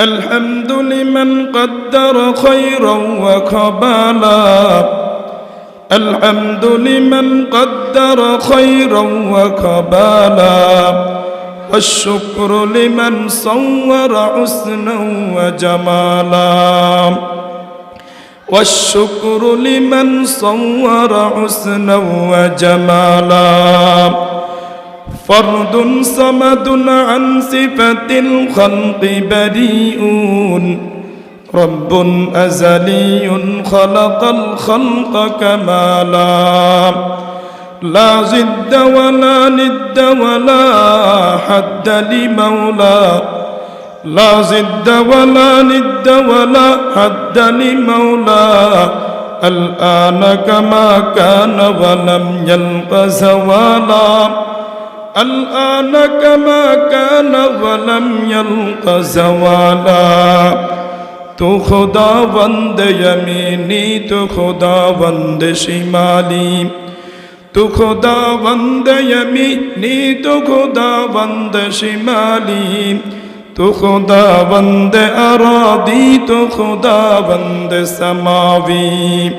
الحمد لمن قدر خيرا وكبالا الحمد لمن قدر خيرا وكبالا والشكر لمن صور حسنا وجمالا. والشكر لمن صور حسنا وجمالا. فرد صمد عن صفة الخلق بريئون. رب أزلي خلق الخلق كمالا لا. ضد ولا ند ولا حد لمولى لا ضد ولا ند ولا حد لمولى الآن كما كان ولم يلق زوالا. الآن كما كان ولم يلق زوالا تو خدا بند یمینی تو خدا بند شمالی تو خدا بند یمینی تو خدا بند شمالی تو خدا بند ارادی تو خدا بند سماوی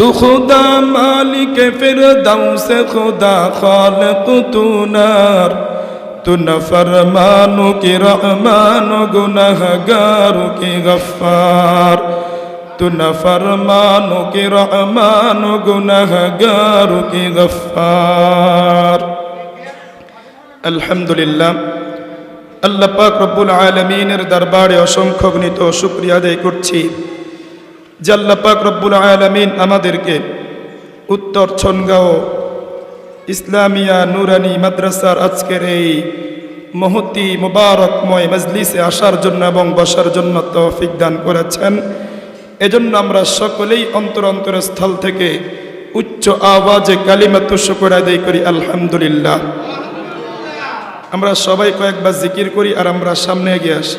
تو خدا مالک فردوس خدا خالق تو نار تو نفرمانو کی رحمان و گنہگار کی غفار تو نفرمانو کی رحمان و گنہگار کی غفار আলহামদুলিল্লাহ আল্লাহ পাক রব্বুল আলমিনের দরবারে অসংখ্য গণিত শুক্রিয়া আদায় করছি যে আল্লাহ পাক রব্বুল আলমিন আমাদেরকে উত্তর ছনগাঁও ইসলামিয়া নুরানি মাদ্রাসার আজকের এই মহতি মুবারকময় মজলিসে আসার জন্য এবং বসার জন্য তৌফিক দান করেছেন। এজন্য আমরা সকলেই অন্তর অন্তরের স্থল থেকে উচ্চ আওয়াজে কালিমাত শুকর আদায় করি, আলহামদুলিল্লাহ। আমরা সবাই কয়েকবার জিকির করি আর আমরা সামনে এগিয়ে আসি।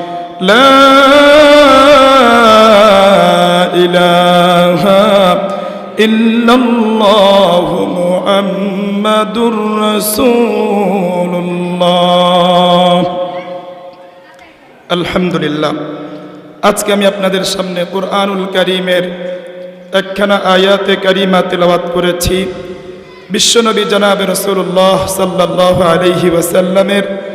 লা ইলাহা ইল্লাল্লাহ লা ইলাহা ইল্লাল্লাহ মুহাম্মাদুর রাসূলুল্লাহ। আলহামদুলিল্লাহ। আজকে আমি আপনাদের সামনে কোরআনুল করিমের একখানা আয়াতে কারিমা তেলাওয়াত করেছি। বিশ্বনবী জনাবে রসুল্লাহ সাল্লাহ আলহি ওয়াসাল্লামের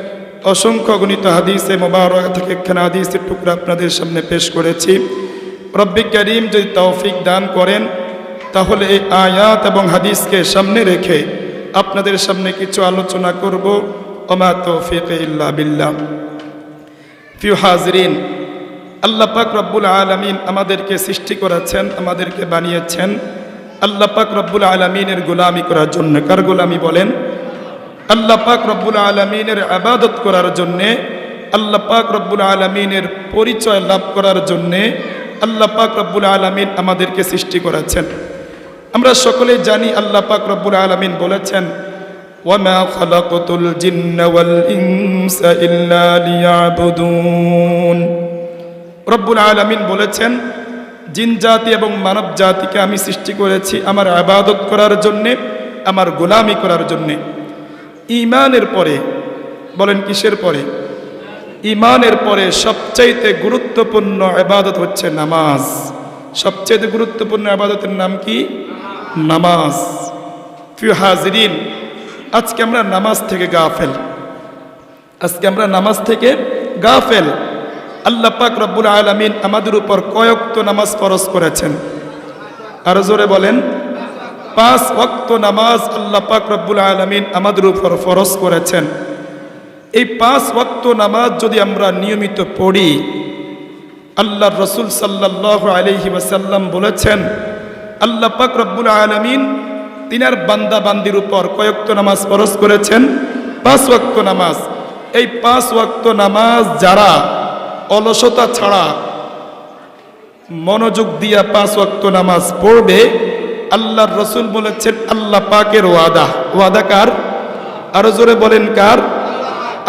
অসংখ্য গণিত হাদিসে মোবারক থেকে একখানা হাদিসের টুকরা আপনাদের সামনে পেশ করেছি। রব্বি করিম যদি তৌফিক দান করেন, তাহলে এই আয়াত এবং হাদিসকে সামনে রেখে আপনাদের সামনে কিছু আলোচনা করব। ওমা তৌফিক ইল্লা বিল্লাহ। ফিউ হাজরিন, আল্লাহ পাক রব্বুল আলমিন আমাদেরকে সৃষ্টি করেছেন, আমাদেরকে বানিয়েছেন। আল্লাহ পাক রব্বুল আলমিনের গোলামি করার জন্য কার গোলামি বলেন? আল্লাহ পাক রব্বুল আলমিনের আবাদত করার জন্যে আল্লাহ পাক রব্বুল আলমিনের পরিচয় লাভ করার জন্যে আল্লাহ পাক রব্বুল আলমিন আমাদেরকে সৃষ্টি করেছেন আমরা সকলে জানি আল্লাহ পাক রব্বুল আলমিন বলেছেন وما خلقت الجن والإنس إلا ليعبدون রব্বুল আলমিন বলেছেন জিন জাতি এবং মানব জাতিকে আমি সৃষ্টি করেছি আমার আবাদত করার জন্যে আমার গোলামি করার জন্যে ইমানের পরে, বলেন কিসের পরে? ইমানের পরে সবচাইতে গুরুত্বপূর্ণ আবাদত হচ্ছে নামাজ। সবচাইতে গুরুত্বপূর্ণ আবাদতের নাম কি? নামাজ। ফিউ হাজরিন, আজকে আমরা নামাজ থেকে গাফেল। আজকে আমরা নামাজ থেকে গাফেল। আল্লাহ পাক রব্বুল আলমিন আমাদের উপর কয়ক্ত নামাজ ফরজ করেছেন। আরও জোরে বলেন পাঁচ ওয়াক্ত নামাজ আল্লাহ পাক রব্বুল আলমিন আমাদের উপর ফরজ করেছেন। এই পাঁচ ওয়াক্ত নামাজ যদি আমরা নিয়মিত পড়ি আল্লাহ রসুল সাল্লাহ আলহি ওয়াসাল্লাম বলেছেন, আল্লাহ পাক রব্বুল আলমিন তিনার বান্দা বান্দির উপর কয়েকত নামাজ ফরজ করেছেন, পাঁচ ওয়াক্ত নামাজ। এই পাঁচ ওয়াক্ত নামাজ যারা অলসতা ছাড়া মনোযোগ দিয়া পাঁচ ওয়াক্ত নামাজ পড়বে আল্লাহর রসুল বলেছেন, আল্লাহ পাকের ওয়াদা। ওয়াদা কার? আরও জোরে বলেন কার?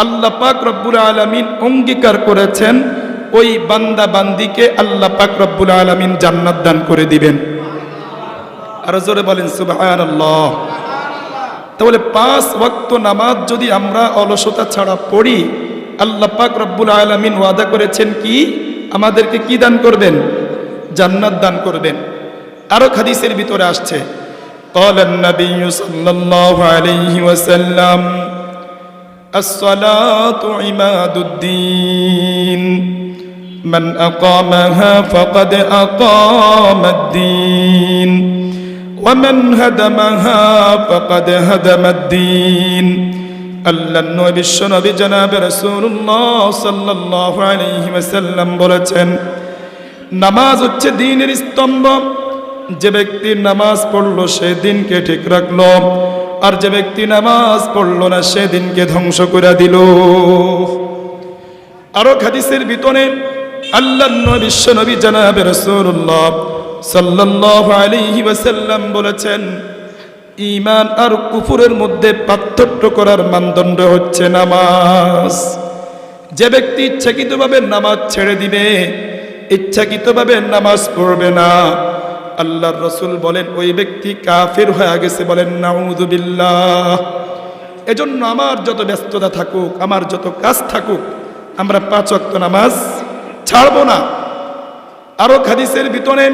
আল্লাহ পাক রব্বুল আলমিন অঙ্গীকার করেছেন, ওই বান্দা বান্দিকে আল্লাহ পাক রব্বুল আলমিন জান্নাত দান করে দিবেন। আরও জোরে বলেন সুবাহান আল্লাহ তাহলে পাঁচ ওয়াক্ত নামাজ যদি আমরা অলসতা ছাড়া পড়ি, আল্লাহ পাক রব্বুল আলমিন ওয়াদা করেছেন কি? আমাদেরকে কি দান করবেন? জান্নাত দান করবেন। আরো হাদিসের ভিতরে আসছে قال النبي صلى الله عليه وسلم الصلاة عماد الدين من أقامها فقد أقام الدين ومن هدمها فقد هدم الدين আল্লাহ নবী বিশ্বনবী জনাব রাসূলুল্লাহ সাল্লাল্লাহু আলাইহি ওয়াসাল্লাম বলেছেন নামাজ হচ্ছে দ্বীনের স্তম্ভ যে ব্যক্তি নামাজ পড়ল সে দিনকে ঠিক রাখল, আর যে ব্যক্তি নামাজ পড়ল না সে দিনকে ধ্বংস করে দিল। আরও খাদিসের ভিতরে আল্লাহ বিশ্ব নবী জানাবে রাসূলুল্লাহ সাল্লাল্লাহু আলাইহি ওয়াসাল্লাম বলেছেন, ঈমান আর কুফুরের মধ্যে পার্থক্য করার মানদণ্ড হচ্ছে নামাজ। যে ব্যক্তি ইচ্ছাকৃতভাবে নামাজ ছেড়ে দিবে, ইচ্ছাকৃতভাবে নামাজ পড়বে না। আল্লাহর রসুল বলেন, ওই ব্যক্তি কাফের হয়ে গেছে। বলেন নাউদুবিল্লাহ এজন্য আমার যত ব্যস্ততা থাকুক, আমার যত কাজ থাকুক, আমরা পাঁচ ওয়াক্ত নামাজ ছাড়বো না। আরও হাদিসের ভিতরে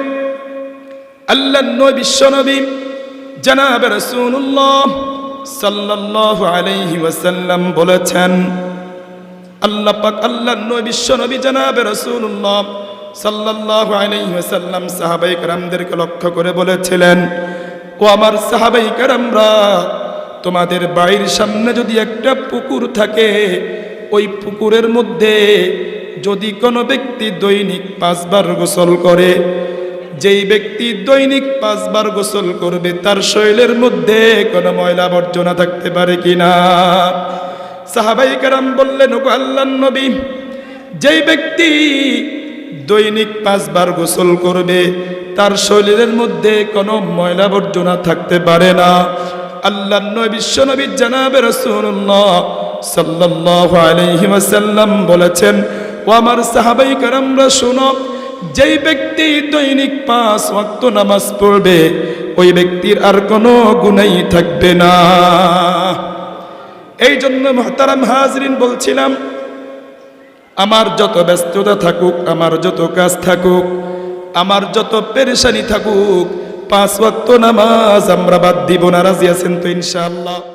আল্লাহ নবী বিশ্বনবী জানাবে রাসূলুল্লাহ সাল্লাল্লাহু আলাইহি ওয়াসাল্লাম বলেছেন, আল্লাহ পাক আল্লাহ নবী বিশ্বনবী জানাবে রাসূলুল্লাহ সাল্লাহ আলাইসাল্লাম সাহাবাই কারামদেরকে লক্ষ্য করে বলেছিলেন, ও আমার সাহাবাই কারামরা, তোমাদের বাড়ির সামনে যদি একটা পুকুর থাকে, ওই পুকুরের মধ্যে যদি কোনো ব্যক্তি দৈনিক পাঁচবার গোসল করে, যেই ব্যক্তি দৈনিক পাঁচবার গোসল করবে, তার শৈলের মধ্যে কোনো ময়লা আবর্জনা থাকতে পারে কিনা সাহাবাই কারাম বললেন, ওগো আল্লাহ নবী, যেই ব্যক্তি দৈনিক পাঁচবার গোসল করবে, তার শরীরের মধ্যে কোনো ময়লা আবর্জনা থাকতে পারে না। আল্লাহ নবী, বিশ্ব নবী জানাবে ওয়াসাল্লাম বলেছেন, ও আমার সাহাবাই কারামরা, শুনো, যেই ব্যক্তি দৈনিক পাঁচ ওয়াক্ত নামাজ পড়বে, ওই ব্যক্তির আর কোনো গুণাই থাকবে না। এই জন্য মহতারাম হাজরিন বলছিলাম আমার যত ব্যস্ততা থাকুক, আমার যত কাজ থাকুক, আমার যত পেরেশানি থাকুক, পাঁচ ওয়াক্ত নামাজ আমরা বাদ দিব না, রাজি আছেন তো ইনশাআল্লাহ?